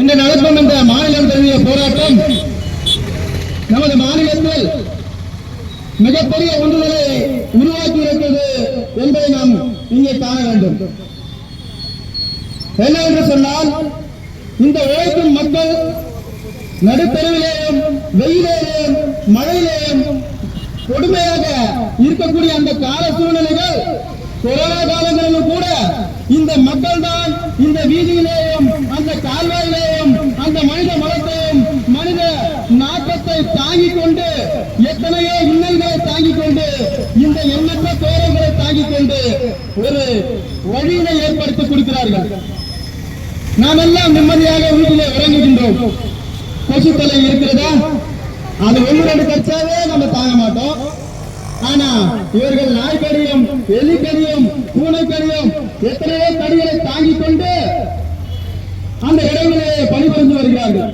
இன்று நடக்கும் இந்த மாநிலம் தழுவிய போராட்டம். நமது மாநிலத்தில் மிகப்பெரிய ஒன்றுதலை உருவாக்கி இருக்கிறது என்பதை நாம் இங்கே காண வேண்டும். என்னவென்று சொன்னால் இந்த உழைக்கும் மக்கள் நடுத்தருவிலேயும் வெயிலேயும் மழையிலேயும் கொடுமையாக இருக்கக்கூடிய அந்த கால சூழ்நிலைகள் கொரோனா காலங்களில் இந்த மக்கள் தான் இந்த வீதியிலேயும் அந்த கால்வாயிலேயும் அந்த மனித மலத்தையும் மனித நாட்டத்தை தாங்கிக் கொண்டு எத்தனையோ இன்னல்களை தாங்கிக் கொண்டு இந்த எண்ணற்ற பேரங்களை தாங்கிக் கொண்டு ஒரு வழியினை ஏற்படுத்தி கொடுக்கிறார்கள். நாம் எல்லாம் நிம்மதியாக வீட்டிலே உறங்குகின்றோம். கொசுத்தலை இருக்கிறதா? அது ஒன்று ரெண்டு கட்சாவே நம்ம தாங்க மாட்டோம். ஆனா இவர்கள் நாய்க்கடியும் எலிக்கடியும் பூனைக்கடியும் எத்தனையோ கடிகளை தாங்கிக் கொண்டு அந்த இடங்களிலே பணிபுரிந்து வருகிறார்கள்.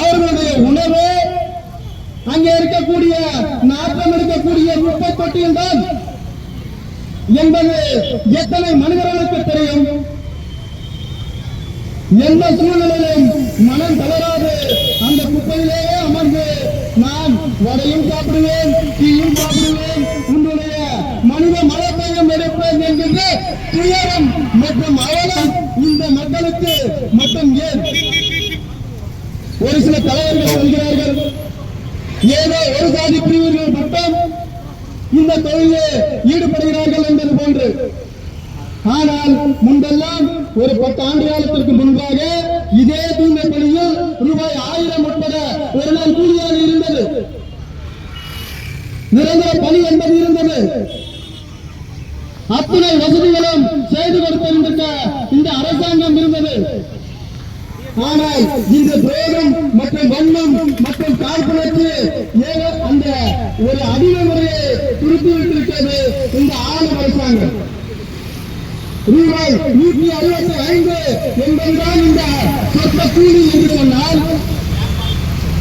அவர்களுடைய உணவு அங்கே இருக்கக்கூடிய நாட்டம் இருக்கக்கூடிய குப்பை தொட்டியில் தான் என்பது எத்தனை மனிதர்களுக்கு தெரியும்? எந்த சூழ்நிலையிலும் மனம் தளராது. அந்த குப்பையிலேயே அமர்ந்து நான் வடையும் சாப்பிடுவேன் தீயும் சாப்பிடுவேன். உன்னுடைய மனித மலத்தையும் எடுப்பேன் என்கின்ற துயரம் மற்றும் அவலம் இந்த மக்களுக்கு மட்டும் ஏன்? ஒரு சில தலைவர்கள் சொல்கிறார்கள் ஏதோ ஒரு சாதி பிரிவுகள் மட்டும் இந்த தொழிலில் ஈடுபடுகிறார்கள் என்பது போன்று. ஆனால் முன்பெல்லாம் ஒரு பத்து ஆண்டு காலத்திற்கு முன்பாக இதே தூய்மை பணியில் ரூபாய் ஆயிரம் உட்பட ஒரு நாள் கூலியாக இருந்தது. நிரந்தர பணி என்பது இருந்தது. அத்தனை வசதிகளும் செய்து கொடுத்திருந்த இந்த அரசாங்கம் இருந்தது. ஆனால் இந்த துரோகம் மற்றும் வன்மம் மற்றும் காழ்ப்புணர்ச்சி ஏக அந்த ஒரு அடிமை முறையை குறித்து விட்டிருக்கிறது இந்த ஆளும் அரசாங்கம் ரூபாய் நூற்றி அறுபத்தி ஐந்து என்பதுதான் இந்த சொத்த கூலி என்று சொன்னால்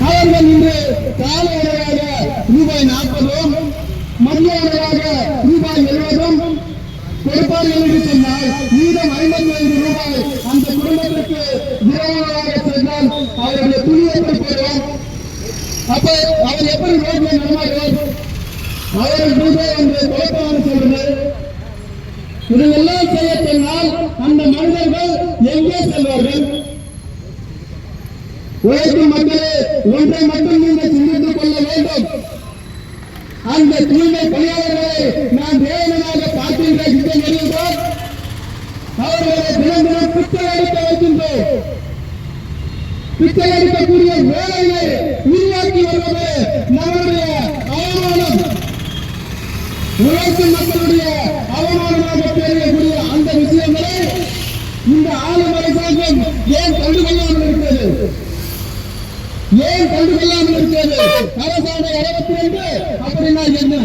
அவர்கள் இன்று கால உணவாக ரூபாய் நாற்பதும் மதிய உணவாக ரூபாய் எழுபதும் கொடுப்பார்கள் என்று சொன்னால் மீதம் ஐம்பத்தி ஐந்து ரூபாய் அந்த குடும்பத்திற்கு விரைவாக சென்றால் அவர்களை துணி எப்படி அப்ப அவர் எப்படி ரோட்ல நடமாடுவார் அவர்கள் ரூபாய் என்று குழப்பமான இதையெல்லாம் செய்ய சொன்னால் அந்த மனிதர்கள் எங்கே செல்வார்கள்? உழைக்கும் மக்களே ஒன்றை மட்டும் நீங்கள் சிந்தித்துக் கொள்ள வேண்டும். அந்த தூய்மை பணியாளர்களை நாம் வேதனாக பார்க்கின்ற இந்த வருகின்றோம் அவர்களை தினம் தினம் பிச்சை அடிக்க வைக்கின்றோம். பிச்சை அடிக்கக்கூடிய வேலையை உருவாக்கி வருவது உழைக்கும் மக்களுடைய அவமானமாக தெரியக்கூடிய அந்த விஷயங்களை இந்த ஆளும் அரசாங்கம் ஏன் கண்டுகொள்ளாமல் இருக்கிறது? ஏன் கண்டுகொள்ளாமல் இருக்கிறது? அரசாங்க அறுபத்தி ரெண்டு அப்படின்னா என்ன?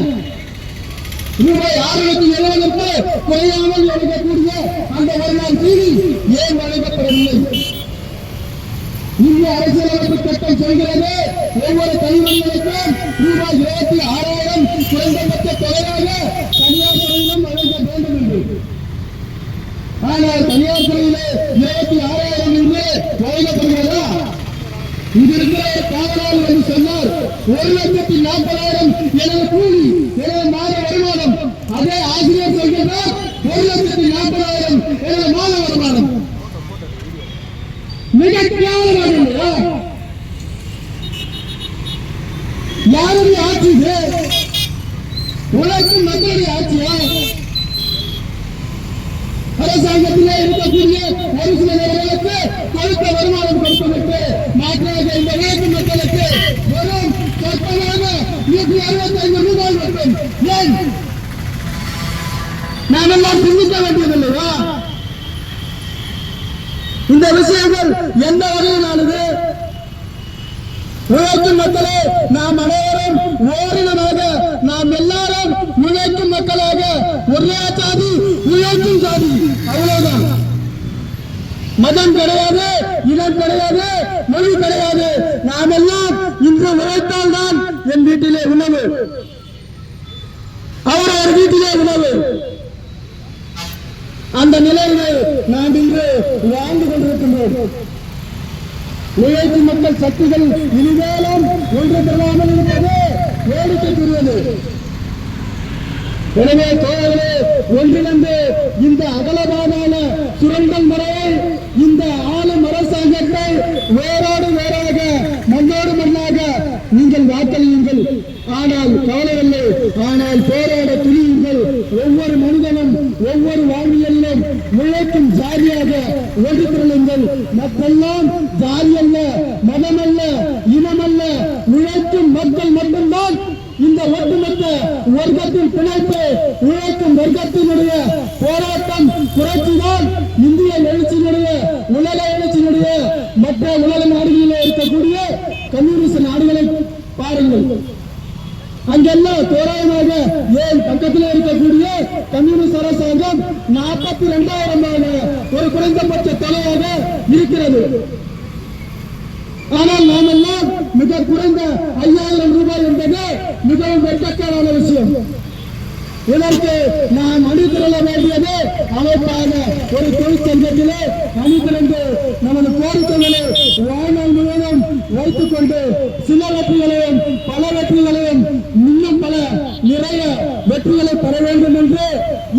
ரூபாய் ஆறு லட்சம் எழுபதற்கு குறையாமல் வழங்கக்கூடிய அந்த ஒரு நாள் கூலி ஏன் வழங்கப்படவில்லை? இந்திய அரசியலமைப்பு சட்டம் சொல்கிறது ஒவ்வொரு தனிமனிதனுக்கும் ரூபாய் இருபத்தி ஆறாயிரம் குறைந்தபட்ச தொகையாக தனியார் துறையிலும் வழங்க வேண்டும் என்று ஆனால் தனியார் துறையிலே இருபத்தி ஆறாயிரம் என்று வழங்கப்படுகிறதா? இது இருக்கிற ஒரு காவலாளர் என்று சொன்னால் ஒரு லட்சத்தி நாற்பதாயிரம் எனது கூலி எனது மாத வருமானம். அதே ஆசிரியர் சொல்கிறார் ஒரு லட்சத்தி நாற்பதாயிரம் எனது மாத வருமானம். மிக கேவலமாக யாருடைய ஆட்சி உழைக்கும் மக்களுடைய ஆட்சியா அரசாங்கத்திலே இருக்கக்கூடிய ஒரு சில நபர்களுக்கு கொடுத்த வருமானம் கொடுப்பதற்கு மாற்றாக இந்த உழைக்கும் மக்களுக்கு வெறும் சொற்பமாக நூற்றி அறுபத்தி ஐந்து ரூபாய் மட்டும். ஏன்? நாம் எல்லாம் சிந்திக்க வேண்டியதில்லையா? இந்த விஷயங்கள் எந்த வகையிலானது? உழைக்கும் மக்களே நாம் அனைவரும் ஓரினமாக நாம் எல்லாரும் உழைக்கும் மக்களாக ஒரே சாதி உழைக்கும் சாதி அவ்வளவுதான். மதம் கிடையாது இனம் கிடையாது மொழி கிடையாது. நாம் எல்லாம் இன்று உழைத்தால் தான் என் வீட்டிலே உணவு. அவர் ஒரு வீட்டிலே உணவு. அந்த நிலையிலே நாம் இன்று வாழ்ந்து கொண்டிருக்கின்றோம். உழைப்பு மக்கள் சக்திகள் இனிமேலும் ஒன்று பெறாமல் இருப்பது வேடிக்கைக்குரியது. எனவே தோழர்களே ஒன்றிணைந்து இந்த அகலமான சுரண்டல் முறையை இந்த ஆளும் அரசாங்கத்தை வேரோடு வேறாக மண்ணோடு மண்ணாக நீங்கள் வாக்களியுங்கள். ஆனால் கவலையில்லை ஆனால் போராட துணியுங்கள். ஒவ்வொரு மனிதனும் ஒவ்வொரு வாழ்வியலிலும் உழைக்கும் ஜாதியாக ஒதுக்கிடுங்கள் மக்கள்லாம் ஜாதி அல்ல மதம் அல்ல இனம் அல்ல உழைக்கும் மக்கள் மட்டும்தான் இந்த ஒட்டுமொத்த வர்க்கத்தின் பிணைப்பு உழைக்கும் வர்க்கத்தினுடைய போராட்டம் புரட்சிதான். இந்திய எழுச்சியினுடைய உலக எழுச்சியினுடைய மற்ற உலக நாடுகளிலே இருக்கக்கூடிய கம்யூனிஸ்ட் நாடுகளை பாருங்கள். அங்கெல்லாம் தோராயமாக ஏன் பக்கத்தில் இருக்கக்கூடிய கம்யூனிஸ்ட் அரசாங்கம் நாற்பத்தி இரண்டாயிரம் குறைந்தபட்ச தொகையாக இருக்கிறது. ஆனால் நாம் எல்லாம் மிக குறைந்த ஐயாயிரம் ரூபாய் என்பது மிகவும் வெட்டக்கான விஷயம். இதற்கு நாம் அணிதிரள வேண்டியது அமைப்பாக ஒரு தொழிற்சங்கத்திலே அணிதிரண்டு நமது கோரிக்கைகளை வாழ்நாள் முழுவதும் வைத்துக் கொண்டு சில வெற்றிகளையும் பல வெற்றிகளையும் வெற்றிகளை பெற வேண்டும் என்று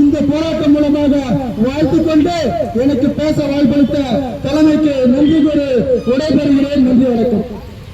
இந்த போராட்டம் மூலமாக வாழ்த்து கொண்டு எனக்கு பேச வாய்ப்பளித்த தலைமைக்கு நன்றி கூறி விடைபெறுகிறேன். நன்றி வணக்கம்.